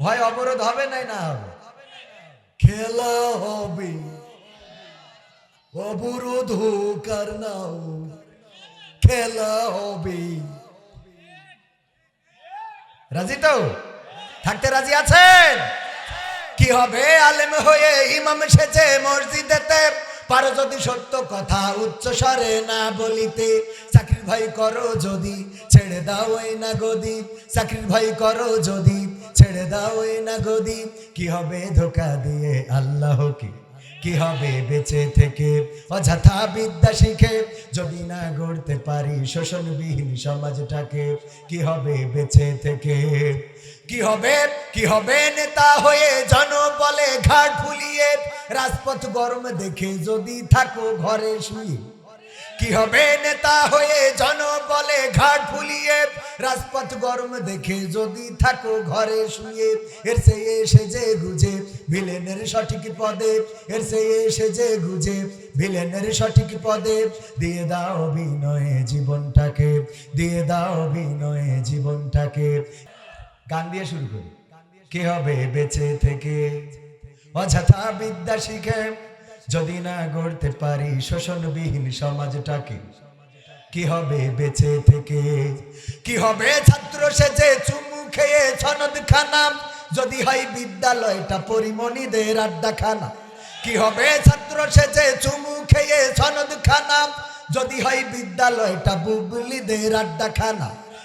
ভয় অবরোধ হবে নাই না? হবে খেলা হবে। অবরোধ হোক আর না খেলা হবে। রাজি তো? থাকতে রাজি আছেন? কি হবে? আলেম হয়ে ইমাম সেজে মসজিদেতে, পারো যদি সত্য কথা উচ্চ স্বরে না বলিতে। চাকরির ভাই করো যদি ছেড়ে দাও এই না গদি চাকরির ভাই করো যদি, ছেড়ে দাও এই না গদি কি হবে ধোকা দিয়ে আল্লাহকে? কি হবে বেঁচে থেকে? অযথা বিদ্যা শিখে যদি না গড়তে পারি শোষণবিহীন সমাজটাকে, কি হবে বেঁচে থেকে? কি হবে কি হবে নেতা হয়ে জন বলে ঘাট ফুলিয়ে? রাজপথ গরম দেখে যদি থাকো ঘরে শুয়ে। কি হবে নেতা হয়ে জন বলে ঘাট ফুলিয়ে? রাজপথ গরম দেখে যদি থাকো ঘরে শুয়ে, এর সে এসে যে গুজে, ভিলেনের সঠিক পদে। এর সে এসে যে গুজে, ভিলেনের সঠিক পদে। দিয়ে দাও বিনয়ে জীবনটাকে, দিয়ে দাও বিনয়ে জীবনটাকে। গান দিয়ে শুরু করি। কি হবে বেঁচে থেকে? অযথা বিদ্যা শিখে যদি না গড়তে পারি শোষণবিহীন সমাজটাকে, কি হবে বেঁচে থেকে? কি হবে ছাত্র সেজে চুমু খেয়ে সনদ খানা যদি হয় বিদ্যালয়টা পরিমণিদের আড্ডা খানা কি হবে ছাত্র সেজে চুমু খেয়ে সনদ খানা যদি হয় বিদ্যালয়টা বুবলিদের আড্ডা খানা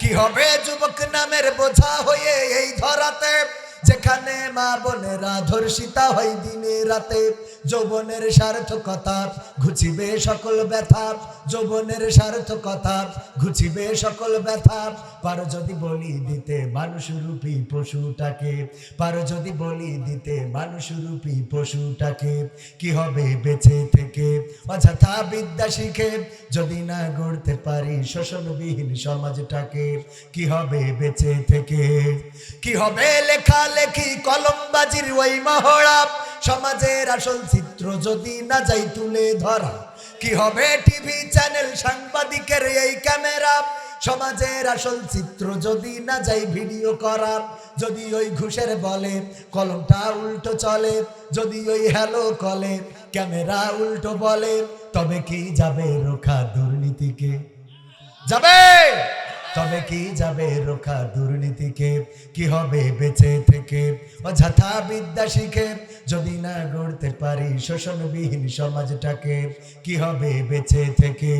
কি হবে যুবক নামের বোঝা হয়ে এই ধরাতে? যেখানে মা বোনেরা ধর্ষিতা হয় দিনে রাতে, যৌবনের সার্থকতা ঘুচিবে সকল ব্যথা, যৌবনের সার্থকতা ঘুচিবে সকল ব্যথা পারো যদি বলি দিতে মানুষ রূপী পশুটাকে, পারো যদি বলি দিতে মানুষ রূপী পশুটাকে, কি হবে বেঁচে থেকে? অযথা বিদ্যা শিখে যদি না গড়তে পারি শোষণবিহীন সমাজটাকে, কি হবে বেঁচে থেকে? কি হবে লেখালেখি কলমবাজির ওই মহড়া? সমাজের আসল চিত্র যদি না যাই তুলে ধরা, কি হবে টিভি চ্যানেল সাংবাদিকের এই ক্যামেরা? সমাজের আসল চিত্র যদি না যাই ভিডিও করার, যদি ওই ঘুষের বলে কলমটা উল্টো চলে, যদি ওই হ্যালো কলে ক্যামেরা উল্টো বলে, তবে কি যাবে রোখা দুর্নীতিকে? যাবে! তবে কি যাবে রোখা দুর্নীতিকে? কি হবে বেঁচে থেকে? অযথা বিদ্যা শিখে যদি না গড়তে পারি শোষণবিহীন সমাজটাকে, কি হবে বেঁচে থেকে?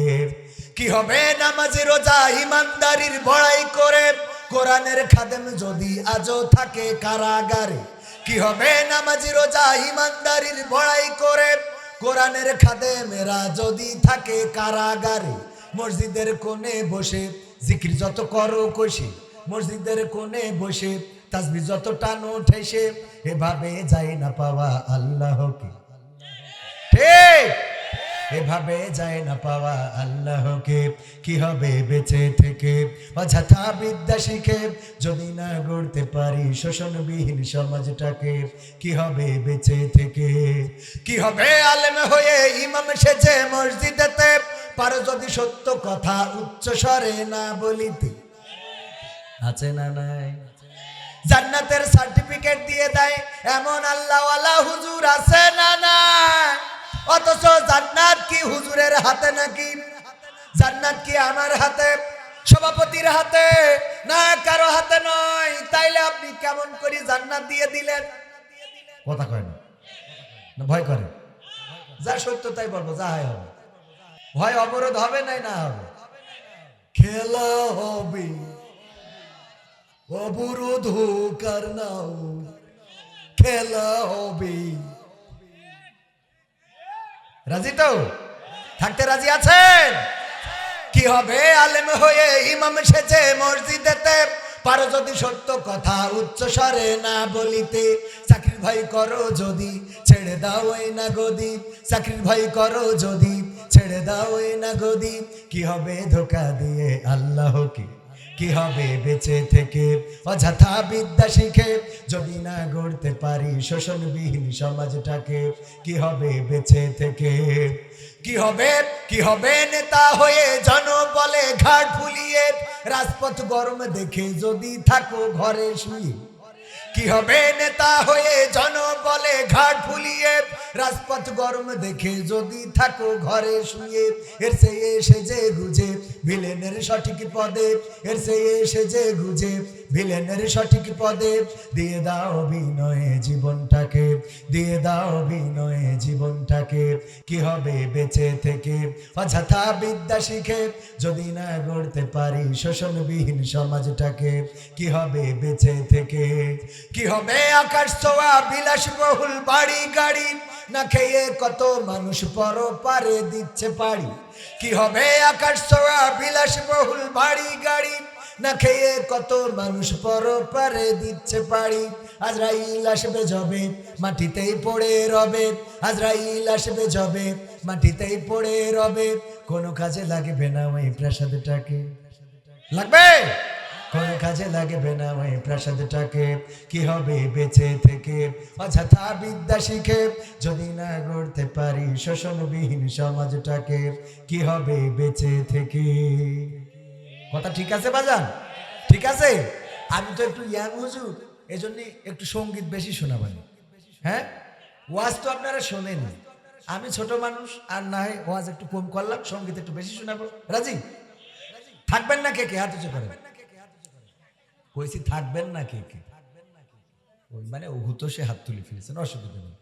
কি হবে নামাজ, রোজা, ইমানদারির বড়াই করে? কোরআনের খাদেম যদি আজও থাকে কারাগারে, কি হবে নামাজ, রোজা, ইমানদারির বড়াই করে? কোরআনের খাদেমেরা যদি থাকে কারাগারে, মসজিদের কোণে বসে জিকির যত করো কষে মসজিদের কোণে বসে তাসবি যত টানো ঠেসে এভাবে যায় না পাওয়া আল্লাহকে। ঠিক? এভাবে যায় না পাওয়া আল্লাহকে। কি হবে বেঁচে থেকে? অযথা বিদ্যা শিখে যদি না গড়তে পারি শোষণবিহীন সমাজটাকে, কি হবে বেঁচে থেকে? কি হবে আলেম হয়ে ইমাম সেজে মসজিদেতে পারো যদি সত্য কথা উচ্চ স্বরে না বলিতে। আছে না নাই? জান্নাতের সার্টিফিকেট দিয়ে দেয়, এমন আল্লাহওয়ালা হুজুর আছে না নাই? অথচ জান্নাত কি হুজুরের হাতে নাকি? জান্নাত কি আমার হাতে? সভাপতির হাতে? না, কারও হাতে নয়। তাইলে আপনি কেমন করে জান্নাত দিয়ে দিলেন? কথা কয় না। না, ভয় করে। যা সত্য তাই বলব, যা হয় হবে। ভয় অবরোধ হবে নাই না? হবে খেলা হবে। অবরোধ হোক আর না খেলা হবে। রাজি তো? থাকতে রাজি আছেন? কি হবে? আলেম হয়ে ইমাম সেজে মসজিদেতে পারো যদি সত্য কথা, উচ্চ স্বরে না বলিতে। চাকরির ভাই করো যদি, ছেড়ে দাও এই না গদি চাকরির ভাই করো যদি, ছেড়ে দাও এই না গদি কি হবে ধোকা দিয়ে আল্লাহ কি হবে বেঁচে থেকে? অযথা বিদ্যা শিখে যদি না গড়তে পারি শোষণবিহীন সমাজটাকে, কি হবে বেঁচে থেকে? কি হবে কি হবে নেতা হয়ে জনবলে ঘাট ফুলিয়ে রাজপথ গরম দেখে যদি থাকো ঘরে শুয়ে? কি হবে নেতা হয়ে জনবলে ঘাট ফুলিয়ে রাজপথ গরম দেখে যদি থাকো ঘরে শুয়ে, এর সে এসে যে গুজে ভিলেনের সঠিক পদে, এর সে এসে যে গুজে ভিলেনের সঠিক পদে দিয়ে দাও বিনয়ে জীবনটাকে, দিয়ে দাও বিনয়ে জীবনটাকে। কি হবে বেঁচে থেকে? অযথা বিদ্যা শিখে যদি না গড়তে পারি শোষণবিহীন সমাজটাকে, কি হবে বেঁচে থেকে? কি হবে আকাশ ছোঁয়া বিলাসবহুল বাড়ি গাড়ি, না খেয়ে কত মানুষ পর পারে দিচ্ছে পাড়ি? কি হবে আকাশ ছোঁয়া বিলাসবহুল বাড়ি গাড়ি না খেয়ে কত মানুষ পর পারে দিচ্ছে পাড়ি। আজরাইল আসবে জবে মাটিতেই পড়ে রবে। আজরাইল আসবে জবে মাটিতেই পড়ে রবে। কোনো কাজে লাগবে না ওই প্রাসাদটাকে। লাগবে? কোনো কাজে লাগবে না ওই প্রাসাদটাকে। কি হবে বেঁচে থেকে? অযথা বিদ্যা শিখে যদি না গড়তে পারি শোষণবিহীন সমাজটাকে, কি হবে বেঁচে থেকে? কথা ঠিক আছে, বাজান? ঠিক আছে? আমি তো একটু ইয়াং হুজুর এই জন্য একটু সংগীত বেশি শোনাবানি। হ্যাঁ? ওয়াজ তো আপনারা শোনেন আমি ছোট মানুষ, আর না হয় ওয়াজ একটু কম করলাম, সংগীত একটু বেশি শোনাবো। রাজি? থাকবেন না কে কে? হাত উঁচু করেন। কইছি থাকবেন না কে কে? মানে ওহু তো সে হাত তুলে ফেলেছেন অসুবিধা নেই।